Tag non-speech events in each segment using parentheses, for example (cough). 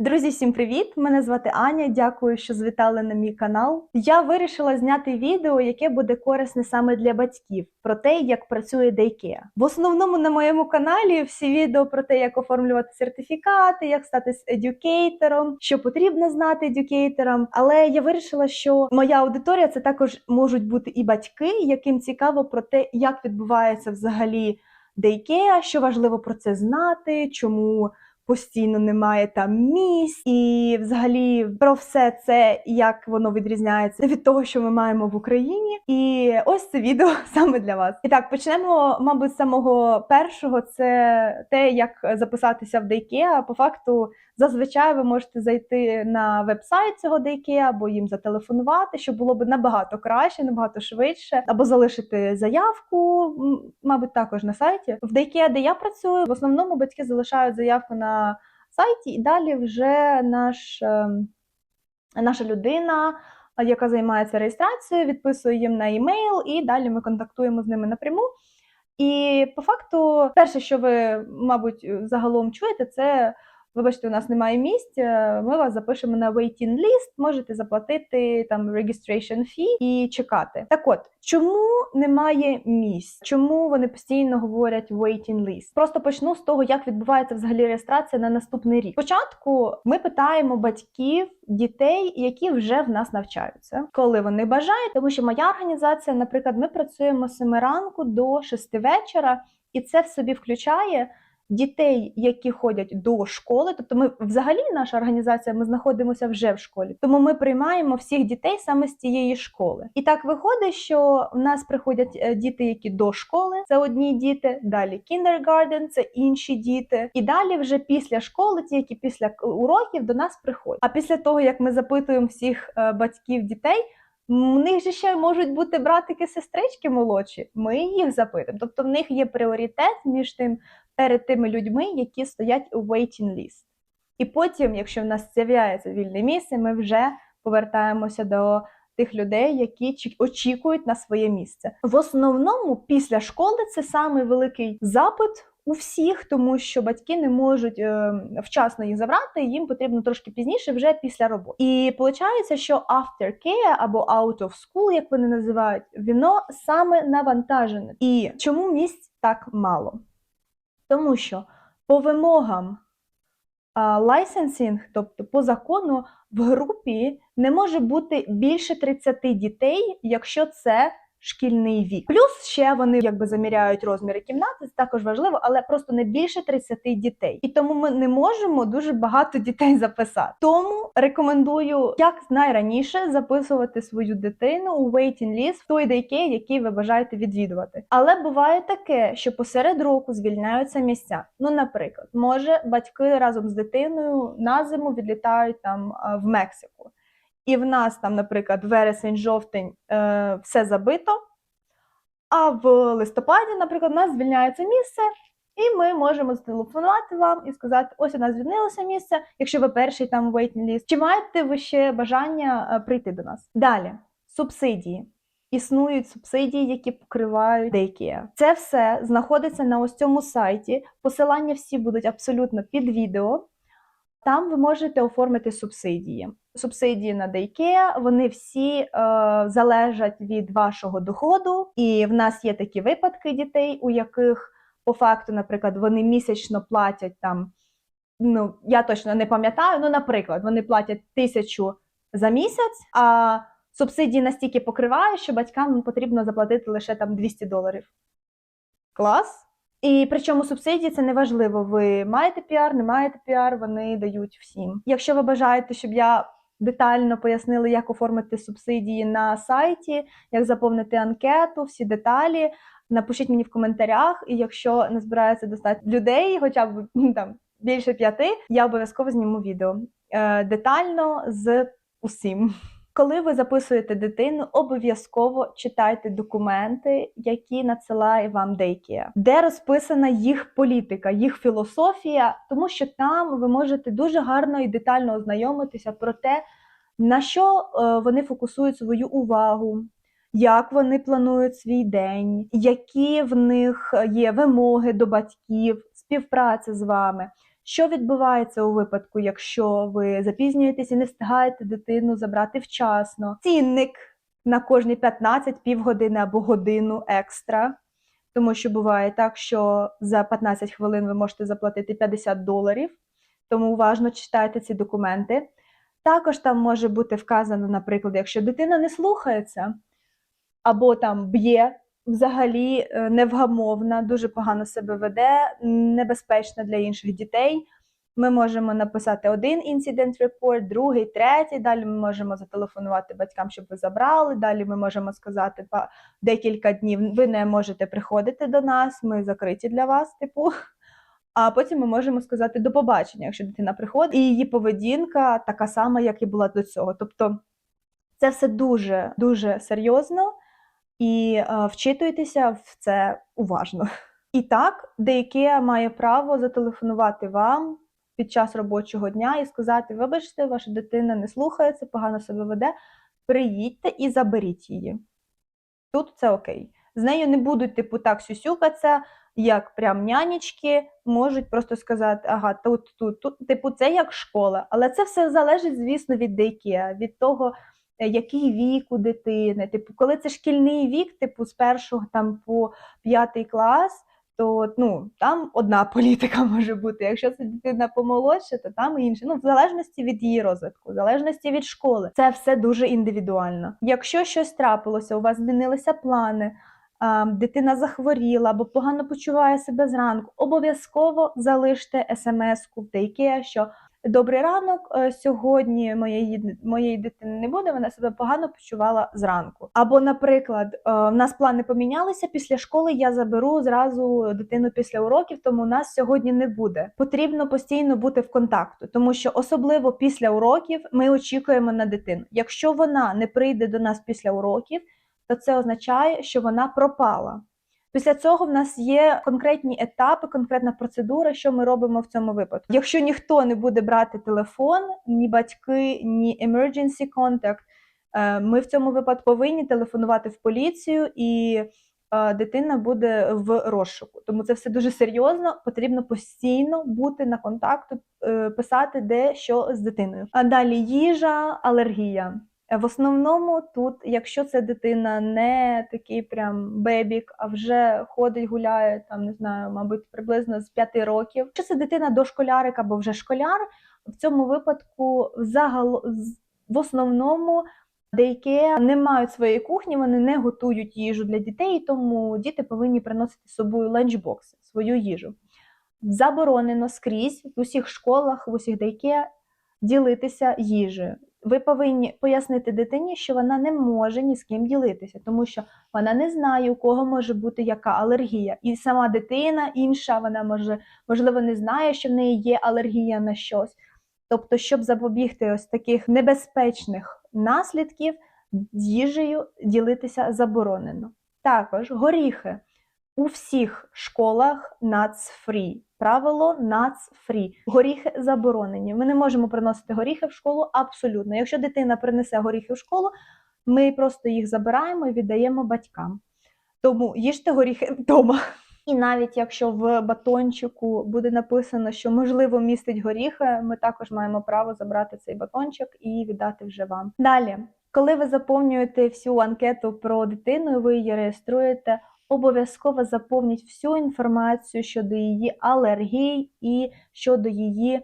Друзі, всім привіт! Мене звати Аня. Дякую, що завітали на мій канал. Я вирішила зняти відео, яке буде корисне саме для батьків, про те, як працює Daycare. В основному на моєму каналі всі відео про те, як оформлювати сертифікати, як стати едюкейтором, що потрібно знати едюкейторам. Але я вирішила, що моя аудиторія це також можуть бути і батьки, яким цікаво про те, як відбувається взагалі Daycare, що важливо про це знати, чому постійно немає там місць, і взагалі про все це, як воно відрізняється від того, що ми маємо в Україні. І ось це відео (laughs) саме для вас. І так, почнемо, мабуть, з самого першого. Це те, як записатися в Дейке. По факту, зазвичай ви можете зайти на веб-сайт цього Daycare, або їм зателефонувати, що було б набагато краще, набагато швидше, або залишити заявку, мабуть, також на сайті. В Daycare, де я працюю, в основному батьки залишають заявку на сайті, і далі вже наш, ем, наша людина, яка займається реєстрацією, відписує їм на емейл, і далі ми контактуємо з ними напряму. І по факту, перше, що ви, мабуть, загалом чуєте, це. Вибачте, у нас немає місць. Ми вас запишемо на waiting list, можете заплатити там registration fee і чекати. Так от, чому немає місць? Чому вони постійно говорять waiting list? Просто почну з того, як відбувається взагалі реєстрація на наступний рік. Спочатку ми питаємо батьків дітей, які вже в нас навчаються, коли вони бажають, тому що моя організація, наприклад, ми працюємо з 7 ранку до 6 вечора, і це в собі включає дітей, які ходять до школи. Тобто, ми взагалі наша організація, ми знаходимося вже в школі, тому ми приймаємо всіх дітей саме з цієї школи. І так виходить, що в нас приходять е, діти, які до школи, це одні діти, далі kindergarten, це інші діти, і далі вже після школи, ті, які після уроків до нас приходять. А після того, як ми запитуємо всіх е, батьків дітей. В них же ще можуть бути братики, сестрички молодші. Ми їх запитуємо. Тобто в них є пріоритет між тим перед тими людьми, які стоять у waiting list. І потім, якщо в нас з'являється вільне місце, ми вже повертаємося до тих людей, які чі- очікують на своє місце. В основному, після школи це самий великий запит. У всіх, тому що батьки не можуть е, вчасно їх забрати, їм потрібно трошки пізніше, вже після роботи. І виходить, що aftercare або out of school, як вони називають, воно саме навантажене. І чому місць так мало? Тому що по вимогам лайсенсінг, тобто по закону, в групі не може бути більше 30 дітей, якщо це шкільний вік. Плюс ще вони якби заміряють розміри кімнати, це також важливо, але просто не більше 30 дітей. І тому ми не можемо дуже багато дітей записати. Тому рекомендую як найраніше записувати свою дитину у waiting list в той daycare, який ви бажаєте відвідувати. Але буває таке, що посеред року звільняються місця. Ну, наприклад, може батьки разом з дитиною на зиму відлітають там в Мексику. І в нас там, наприклад, вересень-жовтень е, все забито. А в листопаді, наприклад, у нас звільняється місце, і ми можемо зателефонувати вам і сказати: ось у нас звільнилося місце, якщо ви перший там waiting list. Чи маєте ви ще бажання е, прийти до нас? Далі субсидії. Існують субсидії, які покривають Daycare. Це все знаходиться на ось цьому сайті. Посилання всі будуть абсолютно під відео. Там ви можете оформити субсидії. Субсидії на Daycare, вони всі е, залежать від вашого доходу. І в нас є такі випадки дітей, у яких по факту, наприклад, вони місячно платять там. Ну, я точно не пам'ятаю. Ну, наприклад, вони платять тисячу за місяць, а субсидії настільки покривають, що батькам потрібно заплатити лише там 200 доларів. Клас! І причому субсидії це не важливо. Ви маєте піар, не маєте піар, вони дають всім. Якщо ви бажаєте, щоб я детально пояснили, як оформити субсидії на сайті, як заповнити анкету, всі деталі, напишіть мені в коментарях. І якщо не збирається достатньо людей, хоча б ну, там більше п'яти, я обов'язково зніму відео е, детально з усім. Коли ви записуєте дитину, обов'язково читайте документи, які надсилає вам Daycare, де розписана їх політика, їх філософія, тому що там ви можете дуже гарно і детально ознайомитися про те, на що е, вони фокусують свою увагу, як вони планують свій день, які в них є вимоги до батьків, співпраця з вами. Що відбувається у випадку, якщо ви запізнюєтесь і не встигаєте дитину забрати вчасно? Цінник на кожні 15 півгодини або годину екстра. Тому що буває так, що за 15 хвилин ви можете заплатити 50 доларів, тому уважно читайте ці документи. Також там може бути вказано, наприклад, якщо дитина не слухається або там б'є, взагалі е, невгамовна, дуже погано себе веде, небезпечна для інших дітей. Ми можемо написати один інцидент репорт, другий, третій. Далі ми можемо зателефонувати батькам, щоб ви забрали. Далі ми можемо сказати декілька днів ви не можете приходити до нас, ми закриті для вас, типу. А потім ми можемо сказати до побачення, якщо дитина приходить, і її поведінка така сама, як і була до цього. Тобто це все дуже дуже серйозно і е, вчитуйтеся в це уважно. (laughs) І так, деяке має право зателефонувати вам під час робочого дня і сказати: вибачте, ваша дитина не слухається, погано себе веде, приїдьте і заберіть її. Тут це окей. З нею не будуть, типу, так сюсюкатися, як прям нянечки, можуть просто сказати, ага, тут, тут, тут. Типу, це як школа. Але це все залежить, звісно, від дейкеа, від того, який вік у дитини. Типу, коли це шкільний вік, типу, з першого там по п'ятий клас, то ну, там одна (laughs) політика може бути. Якщо це дитина помолодше, то там інша. Ну, в залежності від її розвитку, в залежності від школи. Це все дуже індивідуально. Якщо щось трапилося, у вас змінилися плани. Дитина захворіла або погано почуває себе зранку, обов'язково залиште смс-ку в Daycare, що Добрий ранок. е, Сьогодні моєї моєї дитини не буде. Вона себе погано почувала зранку. Або, наприклад, е, в нас плани помінялися після школи. Я заберу зразу дитину після уроків, тому нас сьогодні не буде. Потрібно постійно бути в контакту, тому що особливо після уроків ми очікуємо на дитину. Якщо вона не прийде до нас після уроків, то це означає, що вона пропала. Після цього в нас є конкретні етапи, конкретна процедура, що ми робимо в цьому випадку. Якщо ніхто не буде брати телефон, ні батьки, ні emergency contact, е, ми в цьому випадку повинні телефонувати в поліцію, і е, дитина буде в розшуку. Тому це все дуже серйозно. Потрібно постійно бути на контакту, е, писати де що з дитиною. А далі їжа, алергія. Е, В основному тут, якщо це дитина не такий прям бебік, а вже ходить, гуляє там, не знаю, мабуть, приблизно з 5 років. Якщо це дитина дошколярик або вже школяр, в цьому випадку взагал... в основному деякі не мають своєї кухні, вони не готують їжу для дітей, тому діти повинні приносити з собою ланчбокси, свою їжу. Заборонено скрізь в усіх школах, в усіх дейке ділитися їжею ви повинні пояснити дитині, що вона не може ні з ким ділитися, тому що вона не знає, у кого може бути яка алергія. І сама дитина інша, вона може, можливо, не знає, що в неї є алергія на щось. Тобто, щоб запобігти ось таких небезпечних наслідків, з їжею ділитися заборонено. Також горіхи у всіх школах NUTS-free. Правило NUTS-free. Горіхи заборонені. Ми не можемо приносити горіхи в школу абсолютно. Якщо дитина принесе горіхи в школу, ми просто їх забираємо і віддаємо батькам. Тому їжте горіхи вдома. І навіть якщо в батончику буде написано, що можливо містить горіхи, ми також маємо право забрати цей батончик і віддати вже вам. Далі, коли ви заповнюєте всю анкету про дитину, ви її реєструєте обов'язково заповніть всю інформацію щодо її алергій і щодо її е,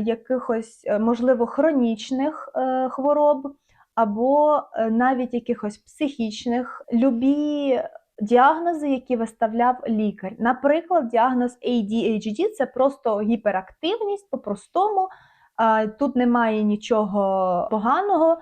якихось, е, можливо, хронічних е, хвороб, або е, навіть якихось психічних, любі діагнози, які виставляв лікар. Наприклад, діагноз ADHD – це просто гіперактивність по-простому. Тут немає нічого поганого.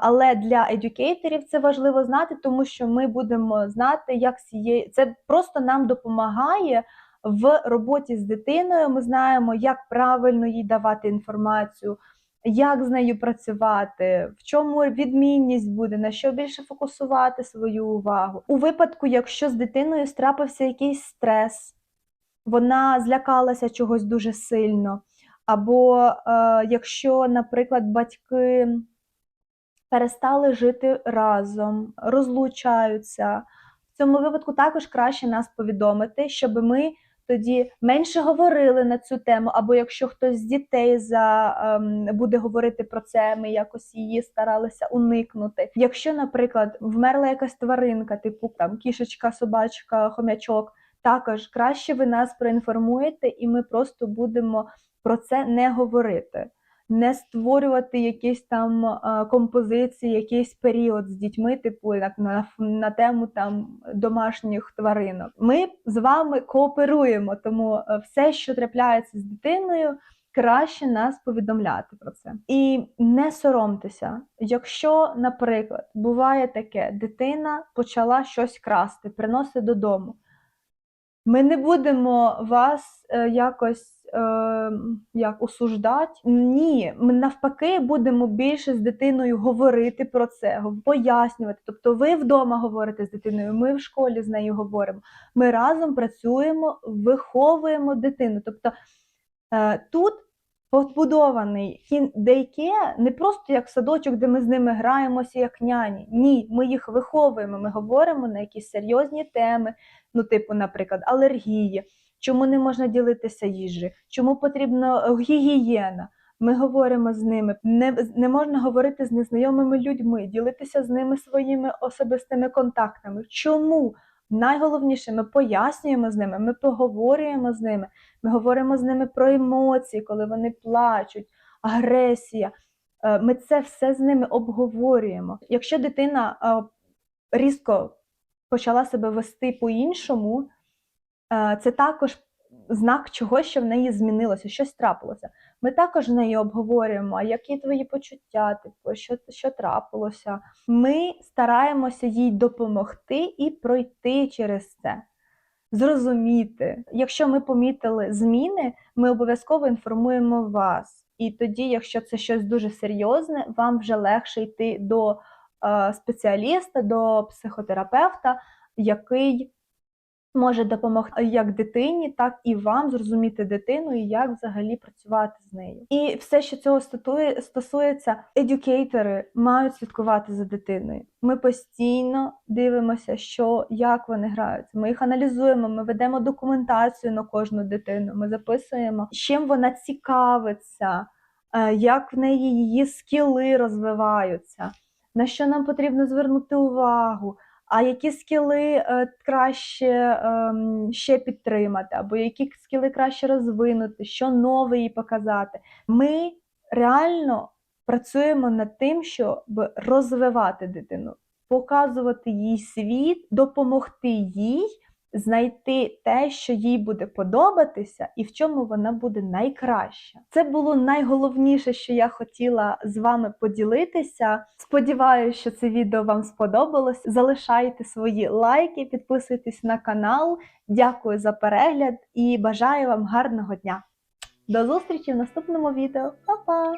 Але для едюкейторів це важливо знати, тому що ми будемо знати, як цієї це просто нам допомагає в роботі з дитиною. Ми знаємо, як правильно їй давати інформацію, як з нею працювати, в чому відмінність буде, на що більше фокусувати свою увагу. У випадку, якщо з дитиною страпився якийсь стрес, вона злякалася чогось дуже сильно, або е, якщо, наприклад, батьки перестали жити разом, розлучаються. В цьому випадку також краще нас повідомити, щоб ми тоді менше говорили на цю тему, або якщо хтось з дітей за ем, буде говорити про це, ми якось її старалися уникнути. Якщо, наприклад, вмерла якась тваринка, типу там кішечка, собачка, хомячок, також краще ви нас проінформуєте, і ми просто будемо про це не говорити. Не створювати якісь там композиції, якийсь період з дітьми, типу як на, на тему там домашніх тваринок. Ми з вами кооперуємо, тому е, все, що трапляється з дитиною, краще нас повідомляти про це. І не соромтеся, якщо, наприклад, буває таке, дитина почала щось красти, приносить додому. Ми не будемо вас е, якось е, як осуждати. Ні, ми навпаки будемо більше з дитиною говорити про це, пояснювати. Тобто, ви вдома говорите з дитиною, ми в школі з нею говоримо. Ми разом працюємо, виховуємо дитину. Тобто е, тут побудований дейке не просто як садочок, де ми з ними граємося як няні. Ні, ми їх виховуємо. Ми говоримо на якісь серйозні теми, ну, типу, наприклад, алергії, чому не можна ділитися їжею, чому потрібна е, гігієна. Ми говоримо з ними. Не, не можна говорити з незнайомими людьми, ділитися з ними своїми особистими контактами. Чому? Найголовніше, ми пояснюємо з ними, ми поговорюємо з ними, ми говоримо з ними про емоції, коли вони плачуть, агресія. Е, Ми це все з ними обговорюємо. Якщо дитина е, різко почала себе вести по-іншому, це також знак чогось, що в неї змінилося, щось трапилося. Ми також з нею обговорюємо, які твої почуття, типу, що, що трапилося. Ми стараємося їй допомогти і пройти через це. Зрозуміти, якщо ми помітили зміни, ми обов'язково інформуємо вас. І тоді, якщо це щось дуже серйозне, вам вже легше йти до е, спеціаліста, до психотерапевта, який може допомогти як дитині, так і вам зрозуміти дитину і як взагалі працювати з нею. І все, що цього стосується, едюкейтори мають слідкувати за дитиною. Ми постійно дивимося, що як вони граються. Ми їх аналізуємо, ми ведемо документацію на кожну дитину. Ми записуємо, чим вона цікавиться, е, як в неї її скіли розвиваються, на що нам потрібно звернути увагу а які скіли е, краще ем, ще підтримати, або які скіли краще розвинути, що нове їй показати. Ми реально працюємо над тим, щоб розвивати дитину, показувати їй світ, допомогти їй знайти те, що їй буде подобатися, і в чому вона буде найкраща. Це було найголовніше, що я хотіла з вами поділитися. Сподіваюся, що це відео вам сподобалось. Залишайте свої лайки, підписуйтесь на канал. Дякую за перегляд і бажаю вам гарного дня. До зустрічі в наступному відео. Па-па!